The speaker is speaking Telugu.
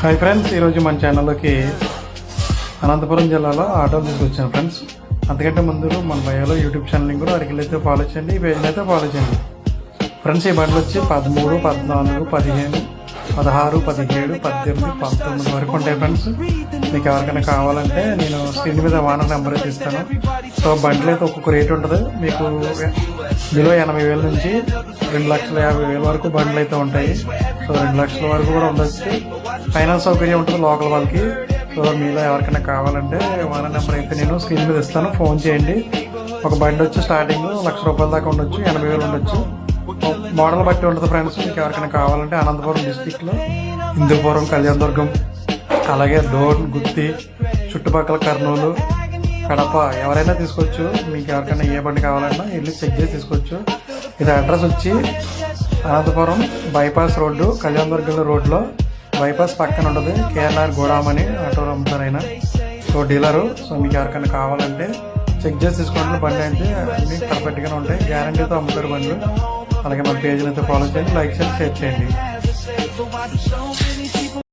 హాయ్ ఫ్రెండ్స్ ఈరోజు మన ఛానల్లోకి అనంతపురం జిల్లాలో ఆటోలు తీసుకొచ్చాను ఫ్రెండ్స్ అంతకంటే ముందు మన బయోలో యూట్యూబ్ ఛానల్ని కూడా అడిగిలు అయితే ఫాలో చేయండి ఈ పేజ్ని అయితే ఫాలో చేయండి. ఫ్రెండ్స్ ఈ బండ్లు వచ్చి పదమూడు పద్నాలుగు పదిహేను పదహారు పదిహేడు పద్దెనిమిది పంతొమ్మిది వరకు ఉంటాయి ఫ్రెండ్స్ మీకు ఎవరికైనా కావాలంటే నేను స్క్రీన్ మీద వాన నెంబర్ అయితే ఇస్తాను సో బండ్లు అయితే ఒక్కొక్క రేట్ ఉంటుంది. మీకు బిలో ఎనభై వేల నుంచి రెండు లక్షల యాభై వేల వరకు బండ్లు అయితే ఉంటాయి. సో రెండు లక్షల వరకు కూడా ఉండొచ్చు. ఫైనాన్స్ సౌకర్యం ఉంటుంది లోకల్ వాళ్ళకి. సో మీలో ఎవరికైనా కావాలంటే వాన నెంబర్ అయితే నేను స్క్రీన్ మీద ఇస్తాను. ఫోన్ చేయండి. ఒక బండి వచ్చి స్టార్టింగ్ లక్ష రూపాయల దాకా ఉండొచ్చు ఎనభై వేలు ఉండొచ్చు. మోడల్ బట్టి ఉంటుంది ఫ్రెండ్స్. మీకు ఎవరికైనా కావాలంటే అనంతపురం డిస్టిక్లో హిందూపురం కళ్యాణదుర్గం అలాగే డోన్ గుత్తి చుట్టుపక్కల కర్నూలు కడప ఎవరైనా తీసుకోవచ్చు. మీకు ఎవరికైనా ఏ బండి కావాలన్నా వెళ్ళి చెక్ చేసి తీసుకోవచ్చు. ఇది అడ్రస్ వచ్చి అనంతపురం బైపాస్ రోడ్డు కళ్యాణదుర్గం రోడ్లో బైపాస్ పక్కన ఉంటుంది. కేఎన్ఆర్ గోడామ్ అని ఆటోలో అమ్ముతారు సో డీలరు సో మీకు ఎవరికైనా కావాలంటే చెక్ చేసి తీసుకోండి. బండి అయితే అన్ని పర్ఫెక్ట్గానే ఉంటాయి. గ్యారంటీతో అమ్ముతారు బండ్లు. అలాగే మన పేజ్ని అయితే ఫాలో చేయండి లైక్ చేయండి షేర్ చేయండి.